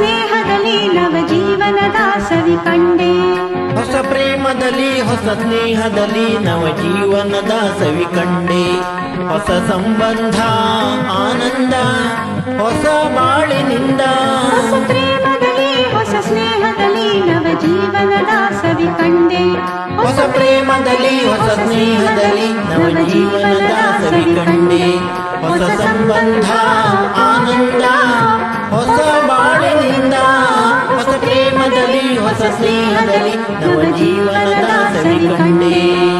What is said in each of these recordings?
ಸ್ನೇಹದಲ್ಲಿ ನವ ಜೀವನದ ಸವಿ ಕಂಡೆ. ಹೊಸ ಪ್ರೇಮದಲ್ಲಿ ಹೊಸ ಸ್ನೇಹದಲ್ಲಿ ನವ ಜೀವನದ ಸವಿ ಕಂಡೆ. ಹೊಸ ಸಂಬಂಧ ಆನಂದ ಹೊಸ ಬಾಳಿನಿಂದ. ಹೊಸ ಪ್ರೇಮದಲ್ಲಿ ಹೊಸ ಸ್ನೇಹದಲ್ಲಿ ನವ ಜೀವನದ ಸವಿ ಕಂಡೆ. ಹೊಸ ಪ್ರೇಮದಲ್ಲಿ ಹೊಸ ಸ್ನೇಹದಲ್ಲಿ ನವ ಜೀವನದ ಸವಿ ಕಂಡೆ. ಹೊಸ ಸಂಬಂಧ ಪ್ರೇಮದಲ್ಲಿ ಹೊಸ ಸ್ನೇಹದಲ್ಲಿ ನವ ಜೀವನದ ಸವಿ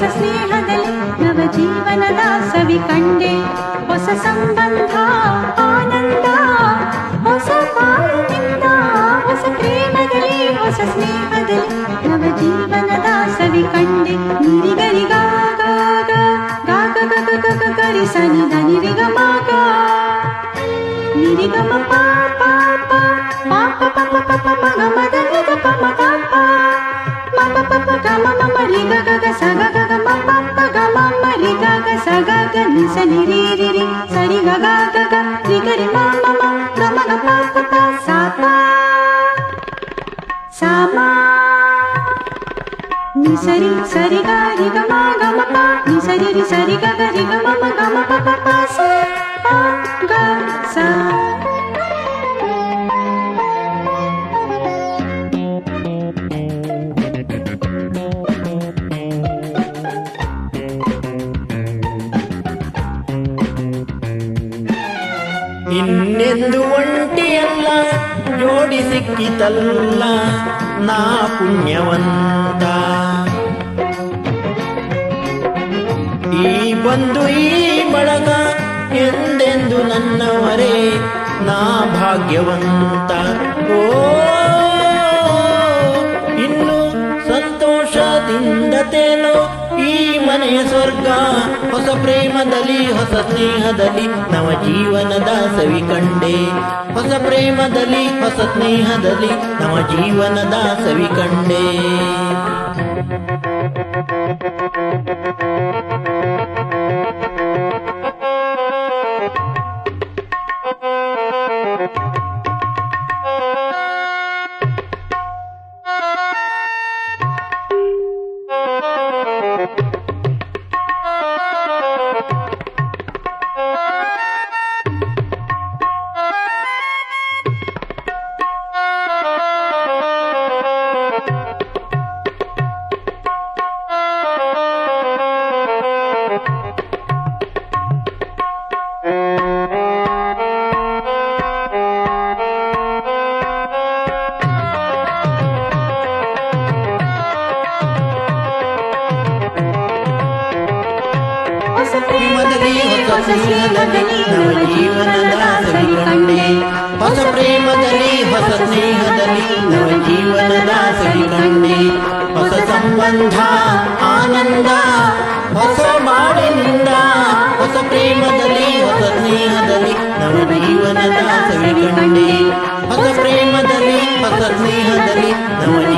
ಹೊಸ ಸ್ನೇಹದಲ್ಲಿ ನವ ಜೀವನದ ಸವಿ ಕಂಡೆ. ಹೊಸ ಸಂಬಂಧ, ಆನಂದ, ಹೊಸ ಬಾಳಿನಿಂದ ಹೊಸ ಪ್ರೇಮದಲ್ಲಿ, ಹೊಸ ಸ್ನೇಹದಲ್ಲಿ ನವ ಜೀವನದ ಸವಿ ಕಂಡೆ ನಿರಿಗರಿಗಾಗ ಗಾಗ ಗಗ ಗಗ ಗರಿ ಸನಿ ಧನಿ ರಿಗ ಮಾಗ ನಿರಿಗಮ ಪಾ ಪಾ ಪಾ ಪಾ ಪ ಪ ಪ ಪ ಪ ಮ ಗ సగగ నిస నిరీరి సరి గగ గగ నిగరి మామ ప్రమగ పాప సాప సామ నిసరి గ ಜೋಡಿ ನಾ ಪುಣ್ಯವಂತ. ಈ ಬಂದು ಈ ಬಳಗ ಎಂದೆಂದು ನನ್ನವರೇ ನಾ ಭಾಗ್ಯವಂತ. ಓ, ಇನ್ನು ಸಂತೋಷದಿಂದ ತೇಲೋ ಮನೆಯ ಸ್ವರ್ಗ. ಹೊಸ ಪ್ರೇಮದಲ್ಲಿ, ಹೊಸ ಸ್ನೇಹದಲ್ಲಿ ನವ ಜೀವನದ ಸವಿ ಕಂಡೆ. ಹೊಸ ಪ್ರೇಮದಲ್ಲಿ, ಹೊಸ ಸ್ನೇಹದಲ್ಲಿ ನವ ಜೀವನದ ಸವಿ ಕಂಡೆ. ಪ್ರೇಮದಲ್ಲಿ ಹೊಸ ಸ್ನೇಹದಲ್ಲಿ ನವ ಜೀವನದ ಸವಿ ಹೊಸ ಪ್ರೇಮದಲ್ಲಿ ಹೊಸ ಸ್ನೇಹದಲ್ಲಿ ನವ ಜೀವನದ ಸವಿ ಹೊಸ ಸಂಬಂಧ ಆನಂದ ಹೊಸ ಬಾಳಿನಿಂದ ಹೊಸ ಪ್ರೇಮದಲ್ಲಿ ಹೊಸ ಸ್ನೇಹದಲ್ಲಿ ನವ ಜೀವನದ ಸವಿ ಹೊಸ ಪ್ರೇಮದಲ್ಲಿ ಹೊಸ ಸ್ನೇಹದಲ್ಲಿ ನವ